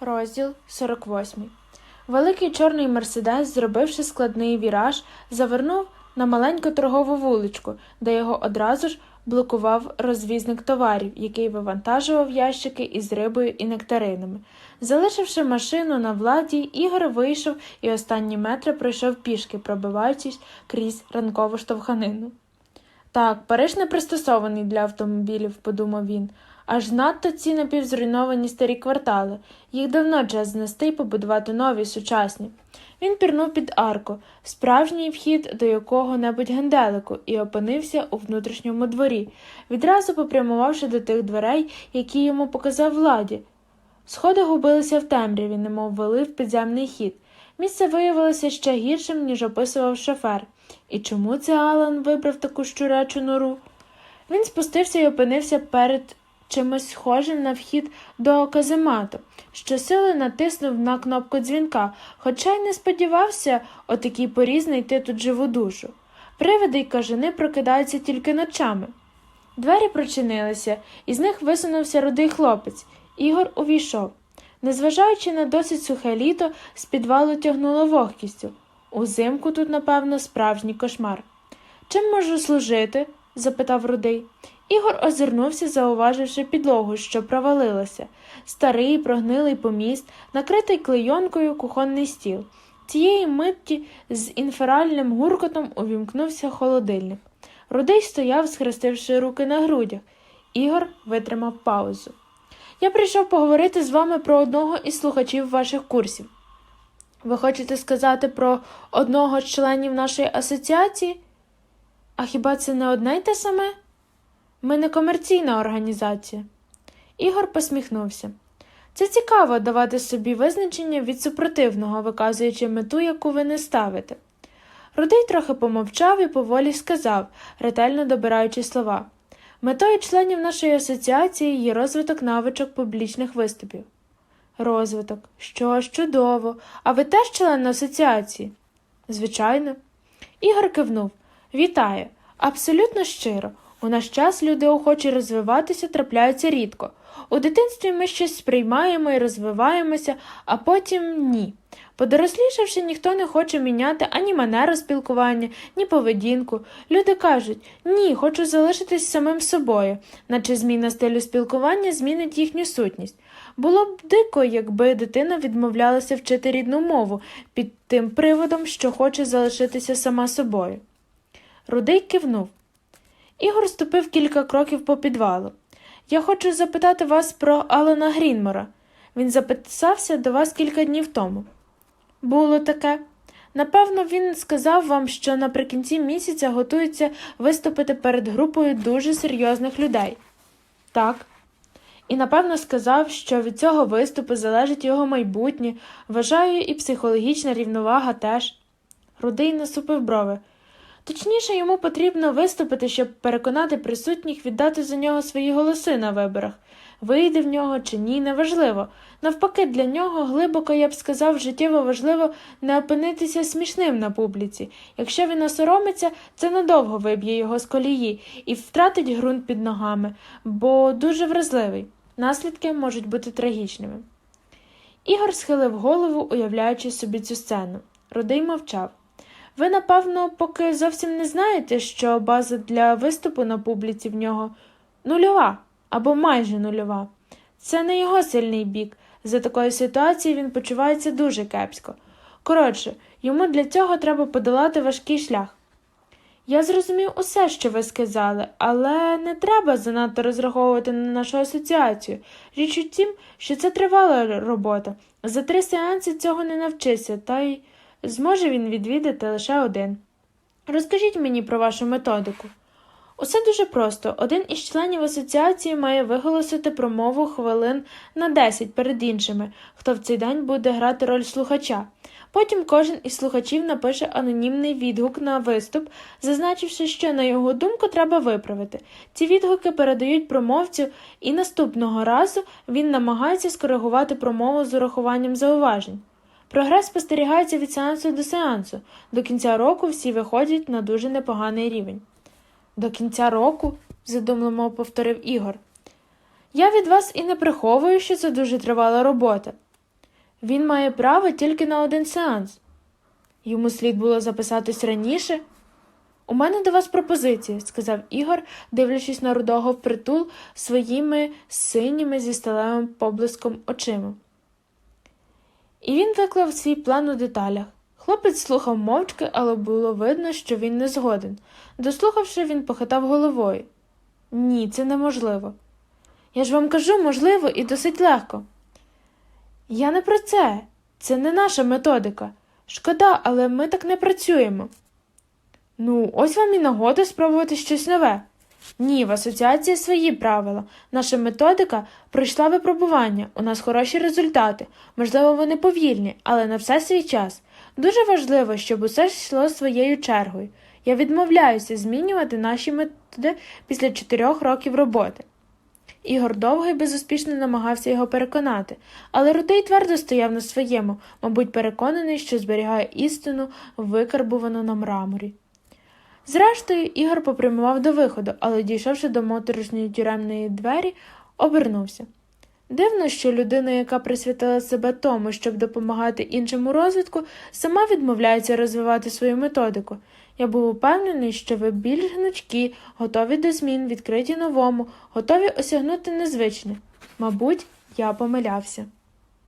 Розділ 48. Великий чорний мерседес, зробивши складний віраж, завернув на маленьку торгову вуличку, де його одразу ж блокував розвізник товарів, який вивантажував ящики із рибою і нектаринами. Залишивши машину на владі, Ігор вийшов і останні метри пройшов пішки, пробиваючись крізь ранкову штовханину. Так, Париж не пристосований для автомобілів, подумав він. Аж надто ці напівзруйновані старі квартали. Їх давно час знести і побудувати нові, сучасні. Він пірнув під арку, справжній вхід до якого-небудь генделику, і опинився у внутрішньому дворі, відразу попрямувавши до тих дверей, які йому показав владі. Сходи губилися в темряві, немов вели в підземний хід. Місце виявилося ще гіршим, ніж описував шофер. І чому це Алан вибрав таку щуречу нору? Він спустився і опинився перед чимось схожим на вхід до каземату, щосили натиснув на кнопку дзвінка, хоча й не сподівався о такій порі знайти тут живу душу. Привиди й кажани прокидаються тільки ночами. Двері прочинилися, і з них висунувся рудий хлопець. Ігор увійшов. Незважаючи на досить сухе літо, з підвалу тягнуло вогкістю. Узимку тут, напевно, справжній кошмар. Чим можу служити? запитав рудий. Ігор озирнувся, зауваживши підлогу, що провалилася. Старий, прогнилий поміст, накритий клейонкою кухонний стіл. Цієї митті з інферальним гуркотом увімкнувся холодильник. Рудий стояв, схрестивши руки на грудях. Ігор витримав паузу. Я прийшов поговорити з вами про одного із слухачів ваших курсів. Ви хочете сказати про одного з членів нашої асоціації? А хіба це не одне й те саме? Ми не комерційна організація. Ігор посміхнувся. Це цікаво давати собі визначення від супротивного, виказуючи мету, яку ви не ставите. Рудий трохи помовчав і поволі сказав, ретельно добираючи слова. Метою членів нашої асоціації є розвиток навичок публічних виступів. Розвиток. Що ж, чудово. А ви теж член асоціації? Звичайно. Ігор кивнув. Вітаю. Абсолютно щиро. У наш час люди охочі розвиватися трапляються рідко. У дитинстві ми щось сприймаємо і розвиваємося, а потім ні. Подорослішавши, ніхто не хоче міняти ані манеру спілкування, ні поведінку. Люди кажуть ні, хочу залишитись самим собою, наче зміна стилю спілкування змінить їхню сутність. Було б дико, якби дитина відмовлялася вчити рідну мову під тим приводом, що хоче залишитися сама собою. Рудий кивнув. Ігор ступив кілька кроків по підвалу. Я хочу запитати вас про Алана Грінмора. Він записався до вас кілька днів тому. Було таке. Напевно, він сказав вам, що наприкінці місяця готується виступити перед групою дуже серйозних людей. Так. І напевно сказав, що від цього виступу залежить його майбутнє, вважаю, і психологічна рівновага теж. Рудий насупив брови. Точніше, йому потрібно виступити, щоб переконати присутніх віддати за нього свої голоси на виборах. Вийде в нього чи ні, неважливо. Навпаки, для нього глибоко, я б сказав, життєво важливо не опинитися смішним на публіці. Якщо він осоромиться, це надовго виб'є його з колії і втратить ґрунт під ногами, бо дуже вразливий. Наслідки можуть бути трагічними. Ігор схилив голову, уявляючи собі цю сцену. Рудий мовчав. Ви, напевно, поки зовсім не знаєте, що база для виступу на публіці в нього нульова або майже нульова. Це не його сильний бік. За такої ситуації він почувається дуже кепсько. Коротше, йому для цього треба подолати важкий шлях. Я зрозумів усе, що ви сказали, але не треба занадто розраховувати на нашу асоціацію. Річ у тім, що це тривала робота. За три сеанси цього не навчися, та й зможе він відвідати лише один. Розкажіть мені про вашу методику. Усе дуже просто. Один із членів асоціації має виголосити промову хвилин на 10 перед іншими, хто в цей день буде грати роль слухача. Потім кожен із слухачів напише анонімний відгук на виступ, зазначивши, що, на його думку, треба виправити. Ці відгуки передають промовцю, і наступного разу він намагається скоригувати промову з урахуванням зауважень. Прогрес спостерігається від сеансу до сеансу. До кінця року всі виходять на дуже непоганий рівень. До кінця року, задумливо повторив Ігор. Я від вас і не приховую, що це дуже тривала робота. Він має право тільки на один сеанс. Йому слід було записатись раніше. У мене до вас пропозиція, сказав Ігор, дивлячись на рудого впритул своїми синіми зі сталевим поблиском очима. І він виклав свій план у деталях. Хлопець слухав мовчки, але було видно, що він не згоден. Дослухавши, він похитав головою. Ні, це неможливо. Я ж вам кажу, можливо, і досить легко. Я не про це. Це не наша методика. Шкода, але ми так не працюємо. Ну, ось вам і нагода спробувати щось нове. Ні, в асоціації свої правила. Наша методика пройшла випробування, у нас хороші результати. Можливо, вони повільні, але на все свій час. Дуже важливо, щоб усе йшло своєю чергою. Я відмовляюся змінювати наші методи після чотирьох років роботи. Ігор довго і безуспішно намагався його переконати, але Рудий твердо стояв на своєму, мабуть, переконаний, що зберігає істину, викарбувану на мраморі. Зрештою, Ігор попрямував до виходу, але, дійшовши до моторошної тюремної двері, обернувся. Дивно, що людина, яка присвятила себе тому, щоб допомагати іншим у розвитку, сама відмовляється розвивати свою методику. Я був упевнений, що ви більш гнучкі, готові до змін, відкриті новому, готові осягнути незвичне. Мабуть, я помилявся.